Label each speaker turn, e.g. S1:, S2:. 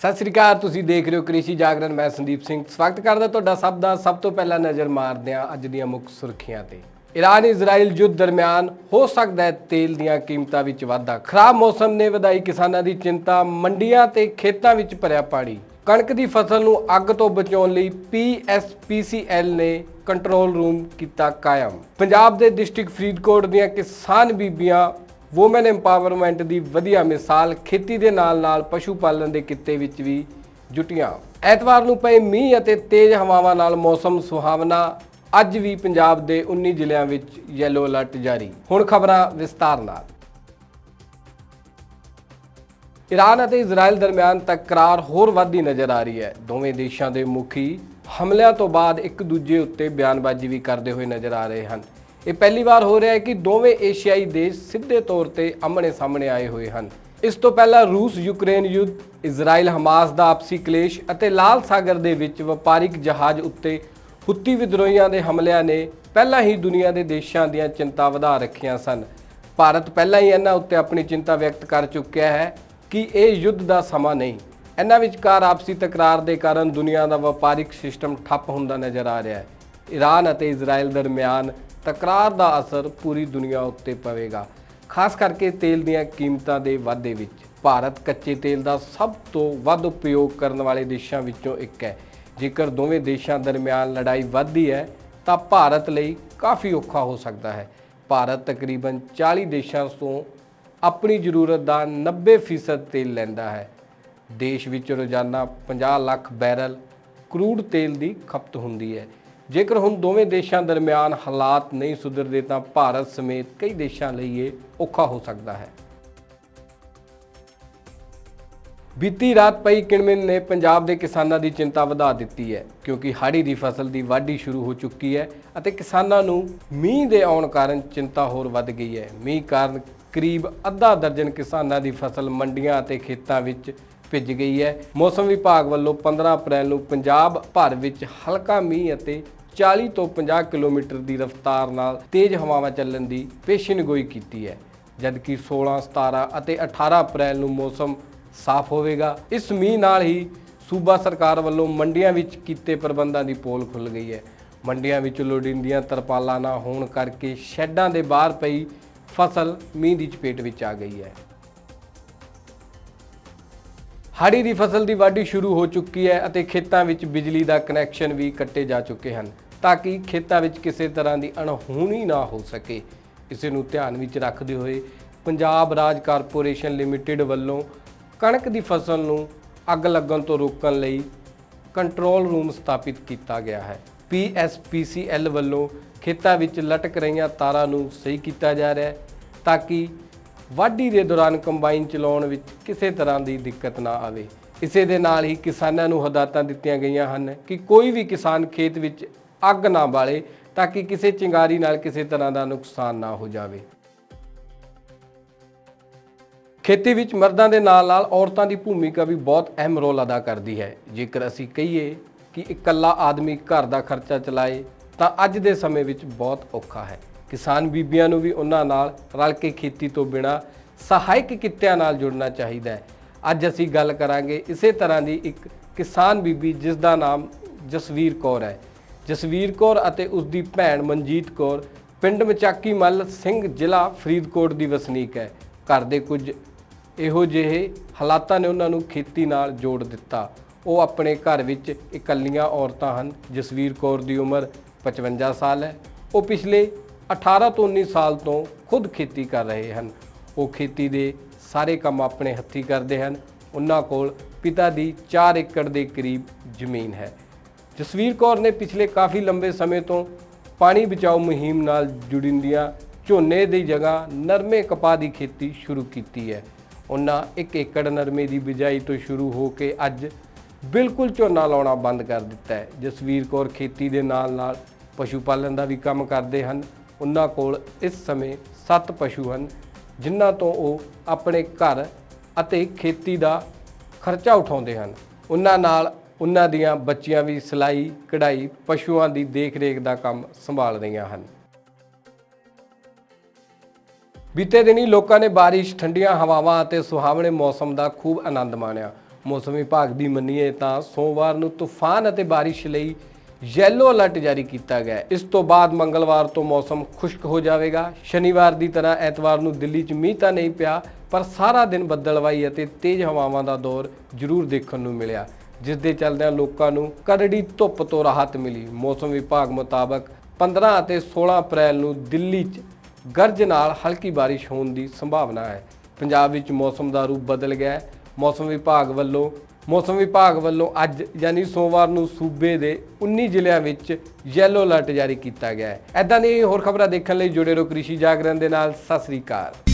S1: ਸਤਿ ਸ੍ਰੀ ਅਕਾਲ, ਤੁਸੀਂ ਦੇਖ ਰਹੇ ਹੋ ਕ੍ਰਿਸ਼ੀ ਜਾਗਰਣ, ਮੈਂ ਸੰਦੀਪ ਸਿੰਘ। ਸਵਾਗਤ ਕਰਦਾ ਤੁਹਾਡਾ ਸਭ ਦਾ। ਸਭ ਤੋਂ ਪਹਿਲਾਂ ਨਜ਼ਰ ਮਾਰਦੇ ਹਾਂ ਅੱਜ ਦੀਆਂ ਮੁੱਖ ਸੁਰਖੀਆਂ ਤੇ। ਈਰਾਨ ਇਜ਼ਰਾਈਲ ਯੁੱਧ ਦਰਮਿਆਨ ਹੋ ਸਕਦਾ ਹੈ ਤੇਲ ਦੀਆਂ ਕੀਮਤਾਂ ਵਿੱਚ ਵਾਧਾ। ਖਰਾਬ ਮੌਸਮ ਨੇ ਵਧਾਈ ਕਿਸਾਨਾਂ ਦੀ ਚਿੰਤਾ, ਮੰਡੀਆਂ ਤੇ ਖੇਤਾਂ ਵਿੱਚ ਭਰਿਆ ਪਾਣੀ। ਕਣਕ ਦੀ ਫਸਲ ਨੂੰ ਅੱਗ ਤੋਂ ਬਚਾਉਣ ਲਈ ਪੀਐਸਪੀਸੀਐਲ ਨੇ ਕੰਟਰੋਲ ਰੂਮ ਕੀਤਾ ਕਾਇਮ। ਪੰਜਾਬ ਦੇ ਡਿਸਟ੍ਰਿਕਟ ਫਰੀਦਕੋਟ ਦੀਆਂ ਕਿਸਾਨ ਬੀਬੀਆਂ ਵੂਮਨ ਐਮਪਾਵਰਮੈਂਟ ਦੀ ਵਧੀਆ ਮਿਸਾਲ ਖੇਤੀ ਦੇ ਨਾਲ-ਨਾਲ ਪਸ਼ੂ ਪਾਲਣ ਦੇ ਕਿੱਤੇ ਵਿੱਚ ਵੀ ਜੁਟੀਆਂ। ਐਤਵਾਰ ਨੂੰ ਪਏ ਮੀਂਹ ਅਤੇ ਤੇਜ਼ ਹਵਾਵਾਂ ਨਾਲ ਮੌਸਮ ਸੁਹਾਵਣਾ, ਅੱਜ ਵੀ ਪੰਜਾਬ ਦੇ 19 ਜ਼ਿਲ੍ਹਿਆਂ ਵਿੱਚ ਯੈਲੋ ਅਲਰਟ ਜਾਰੀ। ਹੁਣ ਖਬਰਾਂ ਵਿਸਤਾਰ ਨਾਲ। ਈਰਾਨ ਅਤੇ ਇਜ਼ਰਾਈਲ ਦਰਮਿਆਨ ਤਕਰਾਰ ਹੋਰ ਵੱਧਦੀ ਨਜ਼ਰ ਆ ਰਹੀ ਹੈ। ਦੋਵੇਂ ਦੇਸ਼ਾਂ ਦੇ ਮੁਖੀ ਹਮਲਿਆਂ ਤੋਂ ਬਾਅਦ ਇੱਕ ਦੂਜੇ ਉੱਤੇ ਬਿਆਨਬਾਜ਼ੀ ਵੀ ਕਰਦੇ ਹੋਏ ਨਜ਼ਰ ਆ ਰਹੇ ਹਨ। ਇਹ ਪਹਿਲੀ ਵਾਰ ਹੋ ਰਿਹਾ ਹੈ ਕਿ ਦੋਵੇਂ ਏਸ਼ੀਆਈ ਦੇਸ਼ ਸਿੱਧੇ ਤੌਰ ਤੇ ਆਮਣੇ ਸਾਹਮਣੇ ਆਏ ਹੋਏ ਹਨ। ਇਸ ਤੋਂ ਪਹਿਲਾਂ ਰੂਸ, ਯੂਕਰੇਨ ਯੁੱਧ, ਇਜ਼ਰਾਈਲ, ਹਮਾਸ ਦਾ ਆਪਸੀ ਕਲੇਸ਼ ਅਤੇ ਲਾਲ ਸਾਗਰ ਦੇ ਵਿੱਚ ਵਪਾਰਿਕ ਜਹਾਜ਼ ਉੱਤੇ ਹੁੱਤੀ ਵਿਦਰੋਹੀਆਂ ਦੇ ਹਮਲਿਆਂ ਨੇ ਪਹਿਲਾਂ ਹੀ ਦੁਨੀਆ ਦੇ ਦੇਸ਼ਾਂ ਦੀਆਂ ਚਿੰਤਾ ਵਧਾ ਰੱਖੀਆਂ ਸਨ। ਭਾਰਤ ਪਹਿਲਾਂ ਹੀ ਇਹਨਾਂ ਉੱਤੇ ਆਪਣੀ ਚਿੰਤਾ ਵਿਅਕਤ ਕਰ ਚੁੱਕਿਆ ਹੈ ਕਿ ਇਹ ਯੁੱਧ ਦਾ ਸਮਾਂ ਨਹੀਂ। ਇਹਨਾਂ ਵਿਚਕਾਰ ਆਪਸੀ ਤਕਰਾਰ ਦੇ ਕਾਰਨ ਦੁਨੀਆ ਦਾ ਵਪਾਰਿਕ ਸਿਸਟਮ ਠੱਪ ਹੁੰਦਾ ਨਜ਼ਰ ਆ ਰਿਹਾ ਹੈ। ਈਰਾਨ ਅਤੇ ਇਜ਼ਰਾਈਲ ਦਰਮਿਆਨ ਤਕਰਾਰ ਦਾ ਅਸਰ ਪੂਰੀ ਦੁਨੀਆ ਉੱਤੇ ਪਵੇਗਾ। ਖਾਸ ਕਰਕੇ ਤੇਲ ਦੀਆਂ ਕੀਮਤਾਂ ਦੇ ਵਾਧੇ ਵਿੱਚ। ਭਾਰਤ ਕੱਚੇ ਤੇਲ ਦਾ ਸਭ ਤੋਂ ਵੱਧ ਉਪਯੋਗ ਕਰਨ ਵਾਲੇ ਦੇਸ਼ਾਂ ਵਿੱਚੋਂ ਇੱਕ ਹੈ। ਜੇਕਰ ਦੋਵੇਂ ਦੇਸ਼ਾਂ ਦਰਮਿਆਨ ਲੜਾਈ ਵੱਧਦੀ ਹੈ, ਤਾਂ ਭਾਰਤ ਲਈ ਕਾਫੀ ਔਖਾ ਹੋ ਸਕਦਾ ਹੈ। ਭਾਰਤ ਤਕਰੀਬਨ 40 ਦੇਸ਼ਾਂ ਤੋਂ ਆਪਣੀ ਜ਼ਰੂਰਤ ਦਾ 90% ਤੇਲ ਲੈਂਦਾ ਹੈ। ਦੇਸ਼ ਵਿੱਚ ਰੋਜ਼ਾਨਾ 50 ਲੱਖ ਬੈਰਲ ਕਰੂਡ ਤੇਲ ਦੀ ਖਪਤ ਹੁੰਦੀ ਹੈ। ਜੇਕਰ ਹੁਣ ਦੋਵੇਂ ਦੇਸ਼ਾਂ ਦਰਮਿਆਨ ਹਾਲਾਤ ਨਹੀਂ ਸੁਧਰਦੇ ਤਾਂ ਭਾਰਤ ਸਮੇਤ ਕਈ ਦੇਸ਼ਾਂ ਲਈ ਇਹ ਔਖਾ ਹੋ ਸਕਦਾ ਹੈ। ਬੀਤੀ ਰਾਤ ਪਈ ਕਿਣਮਿਨ ਨੇ ਪੰਜਾਬ ਦੇ ਕਿਸਾਨਾਂ ਦੀ ਚਿੰਤਾ ਵਧਾ ਦਿੱਤੀ ਹੈ, ਕਿਉਂਕਿ ਹਾੜੀ ਦੀ ਫਸਲ ਦੀ ਵਾਢੀ ਸ਼ੁਰੂ ਹੋ ਚੁੱਕੀ ਹੈ ਅਤੇ ਕਿਸਾਨਾਂ ਨੂੰ ਮੀਂਹ ਦੇ ਆਉਣ ਕਾਰਨ ਚਿੰਤਾ ਹੋਰ ਵੱਧ ਗਈ ਹੈ। ਮੀਂਹ ਕਾਰਨ ਕਰੀਬ ਅੱਧਾ ਦਰਜਨ ਕਿਸਾਨਾਂ ਦੀ ਫਸਲ ਮੰਡੀਆਂ ਅਤੇ ਖੇਤਾਂ ਵਿੱਚ ਭਿੱਜ ਗਈ ਹੈ। ਮੌਸਮ ਵਿਭਾਗ ਵੱਲੋਂ 15 ਅਪ੍ਰੈਲ ਨੂੰ ਪੰਜਾਬ ਭਰ ਵਿੱਚ ਹਲਕਾ ਮੀਂਹ ਅਤੇ 40 ਤੋਂ 50 ਕਿਲੋਮੀਟਰ ਦੀ ਰਫ਼ਤਾਰ ਨਾਲ ਤੇਜ਼ ਹਵਾਵਾਂ ਚੱਲਣ ਦੀ ਪੇਸ਼ੀਨਗੋਈ ਕੀਤੀ ਹੈ। ਜਦਕਿ 16 17 ਅਤੇ 18 ਅਪ੍ਰੈਲ ਨੂੰ ਮੌਸਮ ਸਾਫ਼ ਹੋਵੇਗਾ, ਇਸ ਮੀਂਹ ਨਾਲ ਹੀ ਸੂਬਾ ਸਰਕਾਰ ਵੱਲੋਂ ਮੰਡੀਆਂ ਵਿੱਚ ਕੀਤੇ ਪ੍ਰਬੰਧਾਂ ਦੀ ਪੋਲ ਖੁੱਲ ਗਈ ਹੈ। ਮੰਡੀਆਂ ਵਿੱਚ ਲੋੜੀਂਦੀਆਂ ਤਰਪਾਲਾਂ ਨਾ ਹੋਣ ਕਰਕੇ ਸ਼ੈੱਡਾਂ ਦੇ ਬਾਹਰ ਪਈ ਫਸਲ ਮੀਂਹ ਦੀ ਚਪੇਟ ਵਿੱਚ ਆ ਗਈ ਹੈ। ਹਾੜੀ ਦੀ ਫਸਲ ਦੀ ਵਾਢੀ ਸ਼ੁਰੂ ਹੋ ਚੁੱਕੀ ਹੈ ਅਤੇ ਖੇਤਾਂ ਵਿੱਚ ਬਿਜਲੀ ਦਾ ਕਨੈਕਸ਼ਨ ਵੀ ਕੱਟੇ ਜਾ ਚੁੱਕੇ ਹਨ। ਤਾਂ ਕਿ ਖੇਤਾਂ ਵਿੱਚ ਕਿਸੇ ਤਰ੍ਹਾਂ ਦੀ ਅਣਹੋਣੀ ਨਾ ਹੋ ਸਕੇ। ਇਸੇ ਨੂੰ ਧਿਆਨ ਵਿੱਚ ਰੱਖਦੇ ਹੋਏ ਪੰਜਾਬ ਰਾਜ ਕਾਰਪੋਰੇਸ਼ਨ ਲਿਮਟਿਡ ਵੱਲੋਂ ਕਣਕ ਦੀ ਫਸਲ ਨੂੰ ਅੱਗ ਲੱਗਣ ਤੋਂ ਰੋਕਣ ਲਈ ਕੰਟਰੋਲ ਰੂਮ ਸਥਾਪਿਤ ਕੀਤਾ ਗਿਆ ਹੈ। PSPCL ਵੱਲੋਂ ਖੇਤਾਂ ਵਿੱਚ ਲਟਕ ਰਹੀਆਂ ਤਾਰਾਂ ਨੂੰ ਸਹੀ ਕੀਤਾ ਜਾ ਰਿਹਾ ਹੈ ਤਾਂ ਕਿ ਵਾਢੀ ਦੇ ਦੌਰਾਨ ਕੰਬਾਈਨ ਚਲਾਉਣ ਵਿੱਚ ਕਿਸੇ ਤਰ੍ਹਾਂ ਦੀ ਦਿੱਕਤ ਨਾ ਆਵੇ। ਇਸੇ ਦੇ ਨਾਲ ਹੀ ਕਿਸਾਨਾਂ ਨੂੰ ਹਦਾਇਤਾਂ ਦਿੱਤੀਆਂ ਗਈਆਂ ਹਨ ਕਿ ਕੋਈ ਵੀ ਕਿਸਾਨ ਖੇਤ ਵਿੱਚ ਅੱਗ ਨਾ ਬਾਲੇ ਤਾਂ ਕਿ ਕਿਸੇ ਚਿੰਗਾਰੀ ਨਾਲ ਕਿਸੇ ਤਰ੍ਹਾਂ ਦਾ ਨੁਕਸਾਨ ਨਾ ਹੋ ਜਾਵੇ। ਖੇਤੀ ਵਿੱਚ ਮਰਦਾਂ ਦੇ ਨਾਲ-ਨਾਲ ਔਰਤਾਂ ਦੀ ਭੂਮਿਕਾ ਵੀ ਬਹੁਤ ਅਹਿਮ ਰੋਲ ਅਦਾ ਕਰਦੀ ਹੈ। ਜੇਕਰ ਅਸੀਂ ਕਹੀਏ ਕਿ ਇਕੱਲਾ ਆਦਮੀ ਘਰ ਦਾ ਖਰਚਾ ਚਲਾਏ, ਤਾਂ ਅੱਜ ਦੇ ਸਮੇਂ ਵਿੱਚ ਬਹੁਤ ਔਖਾ ਹੈ। ਕਿਸਾਨ ਬੀਬੀਆਂ ਨੂੰ ਵੀ ਉਹਨਾਂ ਨਾਲ ਰਲ ਕੇ ਖੇਤੀ ਤੋਂ ਬਿਨਾ ਸਹਾਇਕ ਕਿੱਤਿਆਂ ਨਾਲ ਜੁੜਨਾ ਚਾਹੀਦਾ ਹੈ। ਅੱਜ ਅਸੀਂ ਗੱਲ ਕਰਾਂਗੇ ਇਸੇ ਤਰ੍ਹਾਂ ਦੀ ਇੱਕ ਕਿਸਾਨ ਬੀਬੀ ਜਿਸ ਦਾ ਨਾਮ ਜਸਵੀਰ ਕੌਰ ਹੈ। ਜਸਵੀਰ ਕੌਰ ਅਤੇ ਉਸ ਦੀ ਭੈਣ ਮਨਜੀਤ ਕੌਰ, ਪਿੰਡ ਮਚਾਕੀ ਮੱਲ, ਸਿੰਘ ਜ਼ਿਲ੍ਹਾ ਫਰੀਦਕੋਟ ਦੀ ਵਸਨੀਕ ਹੈ। ਘਰ ਦੇ ਕੁਝ ਇਹੋ ਜਿਹੇ ਹਾਲਾਤਾਂ ਨੇ ਉਹਨਾਂ ਨੂੰ ਖੇਤੀ ਨਾਲ ਜੋੜ ਦਿੱਤਾ। ਉਹ ਆਪਣੇ ਘਰ ਵਿੱਚ ਇਕੱਲੀਆਂ ਔਰਤਾਂ ਹਨ। ਜਸਵੀਰ ਕੌਰ ਦੀ ਉਮਰ 55 ਸਾਲ ਹੈ। ਉਹ ਪਿਛਲੇ 18 ਤੋਂ 19 ਸਾਲ ਤੋਂ ਖੁਦ ਖੇਤੀ ਕਰ ਰਹੇ ਹਨ। ਉਹ ਖੇਤੀ ਦੇ ਸਾਰੇ ਕੰਮ ਆਪਣੇ ਹੱਥੀਂ ਕਰਦੇ ਹਨ। ਉਹਨਾਂ ਕੋਲ ਪਿਤਾ ਦੀ 4 ਏਕੜ ਦੇ ਕਰੀਬ ਜ਼ਮੀਨ ਹੈ। ਜਸਵੀਰ ਕੌਰ ਨੇ ਪਿਛਲੇ ਕਾਫੀ ਲੰਬੇ ਸਮੇਂ ਤੋਂ ਪਾਣੀ ਬਚਾਓ ਮੁਹਿੰਮ ਨਾਲ ਜੁੜਿੰਦੀਆਂ ਝੋਨੇ ਦੀ ਜਗ੍ਹਾ ਨਰਮੇ ਕਪਾਹ ਦੀ ਖੇਤੀ ਸ਼ੁਰੂ ਕੀਤੀ ਹੈ। ਉਹਨਾਂ 1 ਏਕੜ ਨਰਮੇ ਦੀ ਬਿਜਾਈ ਤੋਂ ਸ਼ੁਰੂ ਹੋ ਕੇ ਅੱਜ ਬਿਲਕੁਲ ਝੋਨਾ ਲਾਉਣਾ ਬੰਦ ਕਰ ਦਿੱਤਾ ਹੈ। ਜਸਵੀਰ ਕੌਰ ਖੇਤੀ ਦੇ ਨਾਲ-ਨਾਲ ਪਸ਼ੂ ਪਾਲਣ ਦਾ ਵੀ ਕੰਮ ਕਰਦੇ ਹਨ। ਉਹਨਾਂ ਕੋਲ ਇਸ ਸਮੇਂ 7 ਪਸ਼ੂ ਹਨ, ਜਿਨ੍ਹਾਂ ਤੋਂ ਉਹ ਆਪਣੇ ਘਰ ਅਤੇ ਖੇਤੀ ਦਾ ਖਰਚਾ ਉਠਾਉਂਦੇ ਹਨ। ਉਹਨਾਂ ਨਾਲ ਉਹਨਾਂ ਦੀਆਂ ਬੱਚੀਆਂ ਵੀ ਸਿਲਾਈ, ਕਢਾਈ, ਪਸ਼ੂਆਂ ਦੀ ਦੇਖ-ਰੇਖ ਦਾ ਕੰਮ ਸੰਭਾਲ ਰਹੀਆਂ ਹਨ। ਬੀਤੇ ਦਿਨੀ ਲੋਕਾਂ ਨੇ ਬਾਰਿਸ਼, ਠੰਡੀਆਂ ਹਵਾਵਾਂ ਅਤੇ ਸੁਹਾਵਣੇ ਮੌਸਮ ਦਾ ਖੂਬ ਆਨੰਦ ਮਾਣਿਆ। ਮੌਸਮ ਵਿਭਾਗ ਦੀ ਮੰਨੀਏ ਤਾਂ ਸੋਮਵਾਰ ਨੂੰ ਤੂਫਾਨ ਅਤੇ ਬਾਰਿਸ਼ ਲਈ ਯੈਲੋ ਅਲਰਟ ਜਾਰੀ ਕੀਤਾ ਗਿਆ ਇਸ ਤੋਂ ਬਾਅਦ ਮੰਗਲਵਾਰ ਤੋਂ ਮੌਸਮ ਖੁਸ਼ਕ ਹੋ ਜਾਵੇਗਾ। ਸ਼ਨੀਵਾਰ ਦੀ ਤਰ੍ਹਾਂ ਐਤਵਾਰ ਨੂੰ ਦਿੱਲੀ 'ਚ ਮੀਂਹ ਤਾਂ ਨਹੀਂ ਪਿਆ, ਪਰ ਸਾਰਾ ਦਿਨ ਬੱਦਲਵਾਈ ਅਤੇ ਤੇਜ਼ ਹਵਾਵਾਂ ਦਾ ਦੌਰ ਜ਼ਰੂਰ ਦੇਖਣ ਨੂੰ ਮਿਲਿਆ। ਜਿਸ ਦੇ ਚੱਲਦਿਆਂ ਲੋਕਾਂ ਨੂੰ ਕਰੜੀ ਧੁੱਪ ਤੋਂ ਰਾਹਤ ਮਿਲੀ। ਮੌਸਮ ਵਿਭਾਗ ਮੁਤਾਬਕ 15 ਅਤੇ 16 ਅਪ੍ਰੈਲ ਨੂੰ ਦਿੱਲੀ 'ਚ ਗਰਜ ਨਾਲ ਹਲਕੀ ਬਾਰਿਸ਼ ਹੋਣ ਦੀ ਸੰਭਾਵਨਾ ਹੈ। ਪੰਜਾਬ ਵਿੱਚ ਮੌਸਮ ਦਾ ਰੂਪ ਬਦਲ ਗਿਆ ਹੈ। ਮੌਸਮ ਵਿਭਾਗ ਵੱਲੋਂ, ਮੌਸਮ ਵਿਭਾਗ ਵੱਲੋਂ ਅੱਜ ਯਾਨੀ ਸੋਮਵਾਰ ਨੂੰ ਸੂਬੇ ਦੇ 19 ਜ਼ਿਲ੍ਹਿਆਂ ਵਿੱਚ ਯੈਲੋ ਅਲਰਟ ਜਾਰੀ ਕੀਤਾ ਗਿਆ ਹੈ। ਐਦਾਂ ਦੀਆਂ ਹੋਰ ਖਬਰਾਂ ਦੇਖਣ ਲਈ ਜੁੜੇ ਰਹੋ ਕ੍ਰਿਸ਼ੀ ਜਾਗਰਣ ਦੇ ਨਾਲ। ਸਤਿ ਸ੍ਰੀ ਅਕਾਲ।